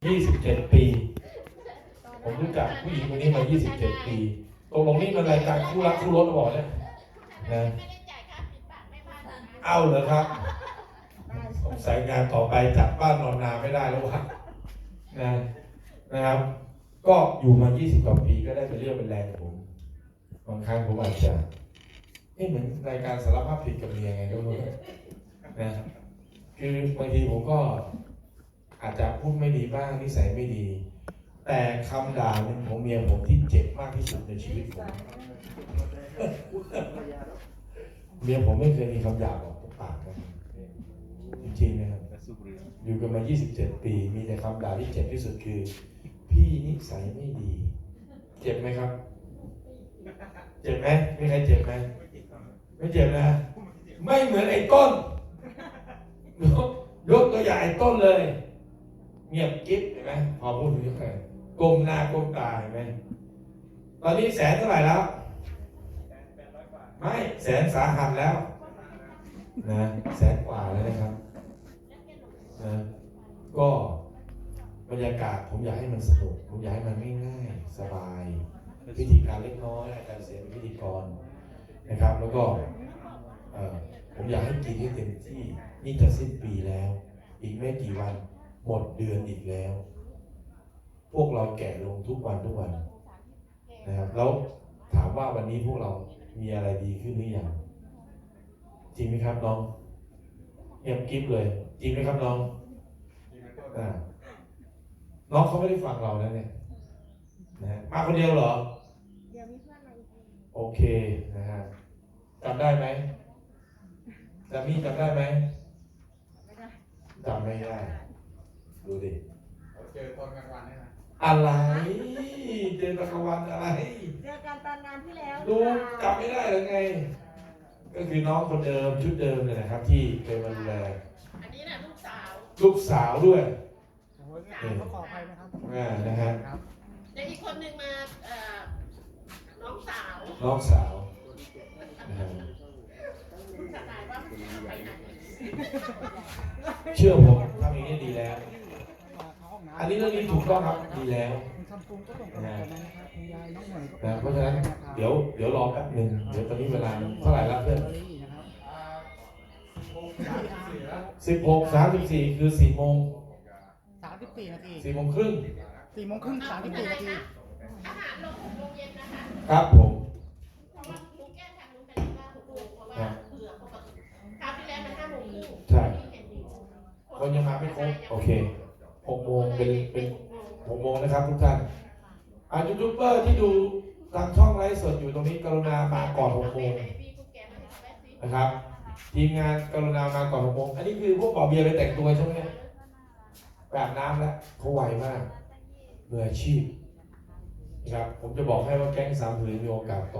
27 ปี ผมรู้จักผู้หญิงคนนี้มา 27 ปีตกลงนี่มันรายการคู่รักคู่รสหรือเปล่าเนี่ยนะไม่ได้านะเอาเหรอครับสงสัยงานต่อไปจัดบ้านนอนนาไม่ได้แล้ววะนะนะครับ ก็อยู่มา 20 กว่าปีก็ได้เป็นเรื่องเป็นแรงผมบางครั้งผมอาจจะเอ๊ะเหมือนรายการสารภาพผิดกับเมียไงก็ไม่รู้นะคือบางทีผมก็ อาจจะพูดไม่ดีบ้างนิสัยไม่ดี แต่คำด่าหนึ่งของเมียผมที่เจ็บมากที่สุดในชีวิตผมเมียผมไม่เคยมีคำหยาบออกจากปากนะจริงๆนะครับอยู่กันมา 27 ปี มีแต่คำด่าที่เจ็บที่สุดคือ พี่นิสัยไม่ดี เจ็บไหมครับ เจ็บไหมมีใครเจ็บไหมไม่เจ็บนะ ไม่เหมือนไอ้ต้นยกยกตัวอย่างไอ้ต้นเลย เงียบกิ๊บเห็นไหมพอพูดถึงยังไงก้มหน้าก้มตาเห็นไหมตอนนี้แสนเท่าไหร่แล้ว ไม่แสนสาหัสแล้วนะแสนกว่าแล้วนะครับนะก็บรรยากาศผมอยากให้มันสนุกผมอยากให้มันง่ายๆสบายพิธีการเล็กน้อยอาจารย์เสียเป็นพิธีกรนะครับ แล้วก็ผมอยากให้กินให้เต็มที่นี่จะสิ้นปีแล้ว อีกไม่กี่วัน หมดเดือนอีกแล้ว พวกเราแก่ลงทุกวันทุกวันนะครับแล้วถามว่าวันนี้พวกเรามีอะไรดีขึ้นหรือยังจริงไหมครับน้องเงียบกิ๊บเลย จริงไหมครับน้องอ่าน้องเขาไม่ได้ฟังเราแล้วเนี่ยนะฮะมาคนเดียวเหรอเดี๋ยวมีเพื่อนมาอีกโอเคนะฮะจำได้ไหมจำมี่จำได้ไหมไม่ได้จำไม่ได้ ดูดิเจอตอนกลางวันนี่นะอะไรเจอตะกวันอะไร เจอกันตอนงานที่แล้วดูจำไม่ได้หรือไง ก็คือน้องคนเดิมชุดเดิมเลยนะครับ ที่เคยมาดูแลอันนี้น่ะลูกสาวลูกสาวด้วยโอ้ยเขาขออภัยนะครับอ่านะฮะครับเดี๋ยวอีกคนหนึ่งมาเอ่อน้องสาวน้องสาวนะฮะคุณทนายว่าคุณจะไปไหนเชื่อผมทำอย่างนี้ดีแล้วมาเข้าห้ องน้ำอันนี้เรื่องนี้ถูกต้องครับดีแล้วคุณซัมซุงก็ส่งกำลังใจมานะครับคุณยายน้องเหมยก็นะเพราะฉะนั้นเดี๋ยวเดี๋ยวรอแป๊บหนึ่งเดี๋ยวตอนนี้เวลาเท่าไหร่ละเพื่อนนะครับสิบหกสามสิบสี่คือสี่โมงสามสิบสี่นาทีสี่โมงครึ่งสี่โมงครึ่งสามสิบสี่นาทีอาหารลงหกโมงเย็นนะคะครับผมเพราะว่าลุงแก้ทางลุงไปแล้วว่าหกโมงเพราะว่าเผื่อปกติคราวที่แล้วมันห้าโมงครึ่งใช่ที่เห็นอยู่คนยังมาไม่ครบโอเค หกโมงเป็นเป็นหกโมงนะครับทุกท่านอ่ายูทูบเบอร์ที่ดูทางช่องไลฟ์สดอยู่ตรงนี้กรุณามาก่อนหกโมงพี่ผู้แก่มาหาแม่สินะครับ ทีมงานกรุณามาก่อนหกโมงอันนี้คือพวกปอเบียร์ไปแต่งตัวใช่ไหมเนี่ยแบบน้ำแล้วเขาไวมากมืออาชีพนะครับผมจะบอกให้ว่าแก๊งสามผืนมีโอกาสโต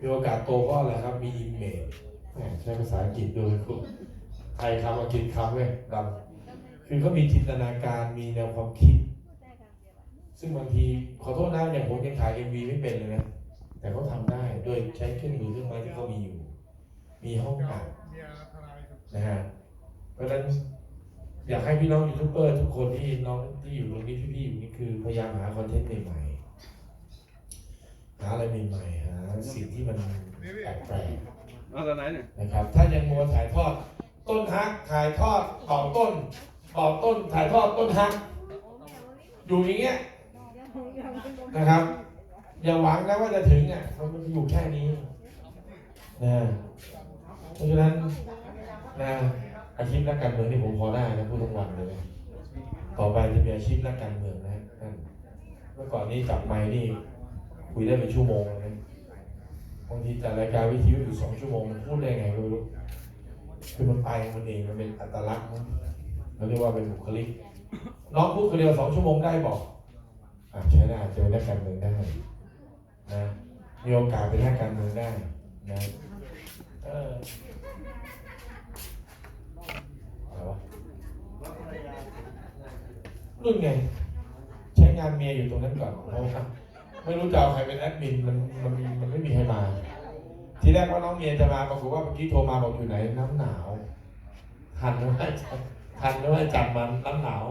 มีโอกาสโตเพราะอะไรครับมีอิมเมจใช้ภาษาอังกฤษด้วยคุณไทยคำอังกฤษคำเว้ยดำ คือเขามีจินตนาการมีแนวความคิด ซึ่งบางทีขอโทษนะอย่างผมยังถ่าย MV ไม่เป็นเลยนะแต่เขาทำได้โดยใช้เครื่องมือเครื่องไม้ที่เขามีอยู่ มีห้องอัดนะฮะเพราะฉะนั้นอยากให้พี่น้องยูทูบเบอร์ทุกคนที่น้องที่อยู่ตรงนี้พี่ๆอยู่นี่คือพยายามหาคอนเทนต์ใหม่ๆหาอะไรใหม่ๆหาสิ่งที่มันแปลกเอาตอนไหนเนี่ยๆนะครับ ถ้ายังมัวถ่ายทอด ต้นฮักถ่ายทอดต่อต้น ต่อต้นถ่ายทอดต้นฮัก อยู่อย่างเงี้ยนะครับ อย่าหวังนะว่าจะถึงอะมันอยู่แค่นี้นะเพราะฉะนั้นนะอาชีพนักการเมืองนี่ผมพอได้นะพูดทั้งวันเลยต่อไปจะมีอาชีพนักการเมืองนะท่านเมื่อก่อนนี้จับไมค์นี่คุยได้เป็นชั่วโมงเลยนะบางทีจัดรายการวิทยุอยู่สองชั่วโมงมันพูดได้ไงไม่รู้คือมันไปมันเองมันเป็นอัตลักษณ์ เราเรียกว่าเป็นบุคลิก น้องพูดคนเดียวสองชั่วโมงได้บอกอะใช้ได้เป็นนักการเมืองได้นะมีโอกาสเป็นนักการเมืองได้นะเอออะไรวะรุ่นไง ใช้งานเมียอยู่ตรงนั้นก่อนเพราะว่าไม่รู้จะเอาใครเป็นแอดมินมันมันมันไม่มีใครมาทีแรกว่าน้องเมียจะมาปรากฏว่าเมื่อกี้โทรมาบอกอยู่ไหนน้ำหนาวทันไหม ทันไหมจับมันน้ำหนาว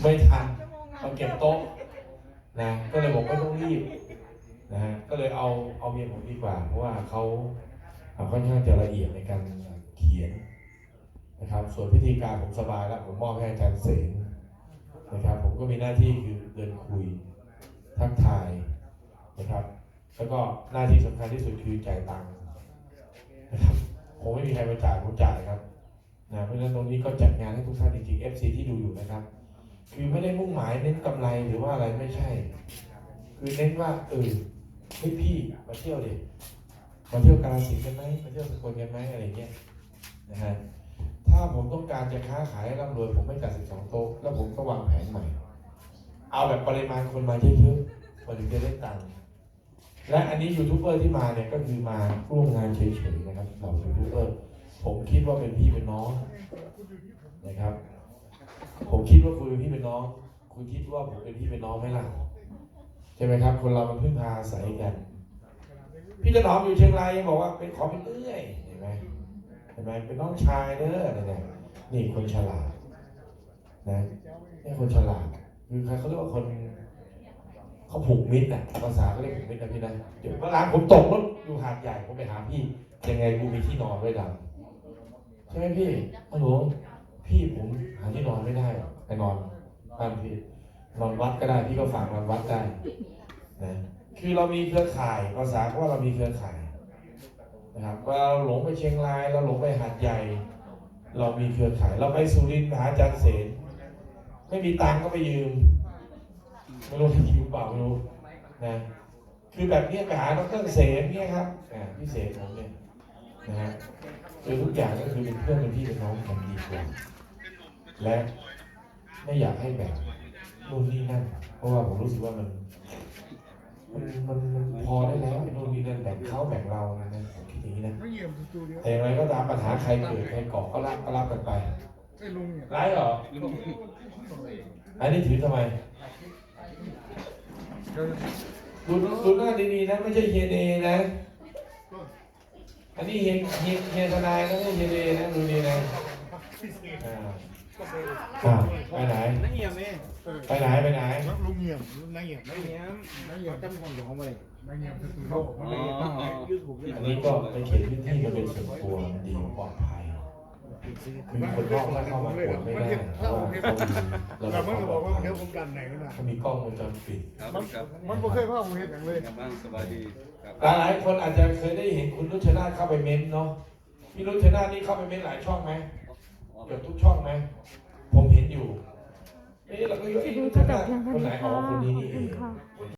ไม่ทันมาเก็บโต๊ะนะก็เลยบอกไม่ต้องรีบนะฮะก็เลยเอาเอาเมียผมดีกว่า เพราะว่าเขาเขาค่อนข้างจะละเอียดในการเขียนนะครับ ส่วนพิธีการผมสบายแล้วผมมอบให้อาจารย์เสงนะครับ ผมก็มีหน้าที่คือเดินคุยทักทายนะครับ แล้วก็หน้าที่สำคัญที่สุดคือจ่ายตังค์นะครับผมไม่มีใครมาจ่ายผมจ่ายครับ นะเพราะฉะนั้นตรงนี้ก็จัดงานให้ทุกท่านจริงๆ FC ที่ดูอยู่นะครับ คือไม่ได้มุ่งหมายเน้นกำไรหรือว่าอะไรไม่ใช่ คือเน้นว่าเออเฮ้ยพี่มาเที่ยวดิมาเที่ยวกาฬสินธุ์กันไหมมาเที่ยวสกลกันไหมอะไรเงี้ยนะฮะถ้าผมต้องการจะค้าขายร่ำรวยผมไม่จัด12โต๊ะแล้วผมก็วางแผนใหม่ เอาแบบปริมาณคนมาเยอะๆมันถึงจะได้ตังค์และอันนี้ยูทูบเบอร์ที่มาเนี่ยก็คือมาร่วมงานเฉยๆนะครับเรายูทูบเบอร์ ผมคิดว่าเป็นพี่เป็นน้องนะครับ ผมคิดว่าคุณเป็นพี่เป็นน้อง คุณคิดว่าผมเป็นพี่เป็นน้องไหมล่ะใช่ไหมครับ คนเรามันพึ่งพาอาศัยกัน พี่จะหอมอยู่เชียงรายยังบอกว่าเป็นขอเป็นเอื้อยเห็นไหมเห็นไหมเป็นน้องชายเด้ออะไรเนี่ยนี่คนฉลาดนะนี่คนฉลาดคือใครเขาเรียกว่าคนเขาผูกมิตรอะภาษาเขาเรียกผูกมิตรนะพี่นะเดี๋ยวเวลาผมตกรถอยู่หาดใหญ่ผมไปหาพี่ยังไงกูมีที่นอนด้วยดัง ช่ไหมพี่ฮัลโหลพี่ผมหาที่นอนไม่ได้ไปนอนบ้านพี่นอนวัดก็ได้พี่ก็ฝากนอนวัดได้นะคือเรามีเครือข่ายภาษาเขาว่าเรามีเครือข่ายนะครับว่าเราหลงไปเชียงรายเราหลงไปหาดใหญ่ เรามีเครือข่าย เราไปสุรินทร์หาจารย์เสนไม่มีตังก็ไปยืมไม่รู้จะยืมเปล่าไม่รู้นะคือแบบนี้ไปหาดรเสนเนี่ยครับพี่เสนผมเนี่ย นะฮะคือทุกอย่างก็คือเป็นเพื่อนเป็นพี่เป็นน้องกันดีกว่าและไม่อยากให้แบบนู่นนี่นั่น เพราะว่าผมรู้สึกว่ามันมันมันมันพอได้แล้วไอ้นู่นนี่นั่นแบ่งเขาแบ่งเรานะนะผมคิดอย่างนี้นะไม่เยี่ยมสตูดิโอแต่อย่างไรก็ตามปัญหาใครเกิดใครก่อก็รับก็รับกันไปไอ้ลุงเนี่ยร้ายเหรออันนี้ถือทำไมดูดูหน้าดีๆนะไม่ใช่เฮียเดนะ อันนี้เฮียเฮียเฮียทนายนะไม่ใช่เฮียเดนะดูดีนะอ่าอ่าไปไหน นักเงียบนี่ไปไหนไปไหน ลุงเงียบนายเงียบนักเงียบนายเงียบจำคนของเขาไปนายเงียบสตูดิโออ๋อยูทูบอันนี้ก็เป็นเขตพื้นที่มันเป็นส่วนตัวมันดีปลอดภัย คือคนนอกเข้ามาปวดไม่ได้เราะว่าเขามีระแต่บบมันควาบอกว่าเดี๋ยวผมกันไหนก็ได้เขามีกล้องวงจรปิด ครับมันครับมันบ่เคยพ่อผมเห็นอย่างเลยครับบ้างสบายดีครับหลายๆคนอาจจะเคยได้เห็นคุณรุชนาธเข้าไปเม้นเนาะพี่รุชนาธนี่เข้าไปเม้นหลายช่องไหมเกือบทุกช่องไหมผมเห็นอยู่เอ๊ะเราก็ยู่ไอ้รุชนาธคนไหนอ๋อ